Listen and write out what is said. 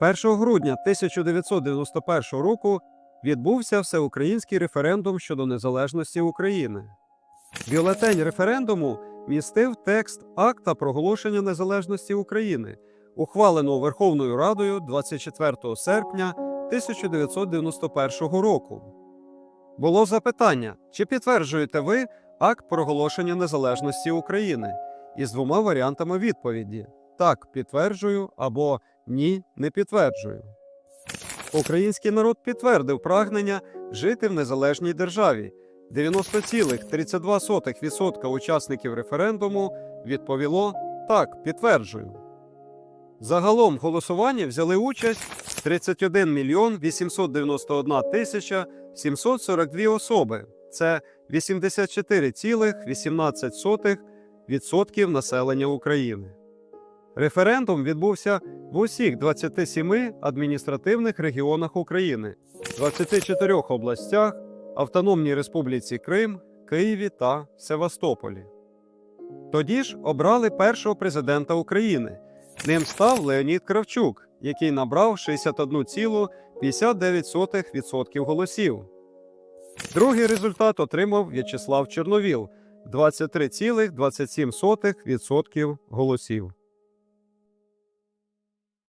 1 грудня 1991 року відбувся всеукраїнський референдум щодо незалежності України. Бюлетень референдуму містив текст акта проголошення незалежності України, ухваленого Верховною Радою 24 серпня 1991 року. Було запитання, чи підтверджуєте ви акт проголошення незалежності України із двома варіантами відповіді: так, підтверджую або ні, не підтверджую. Український народ підтвердив прагнення жити в незалежній державі. 90,32% учасників референдуму відповіло так, підтверджую. Загалом в голосуванні взяли участь 31 мільйон 891 тисяча 742 особи. Це 84,18% населення України. Референдум відбувся в усіх 27 адміністративних регіонах України, 24 областях, Автономній Республіці Крим, Києві та Севастополі. Тоді ж обрали першого президента України. Ним став Леонід Кравчук, який набрав 61,59% голосів. Другий результат отримав В'ячеслав Чорновіл 23,27% голосів.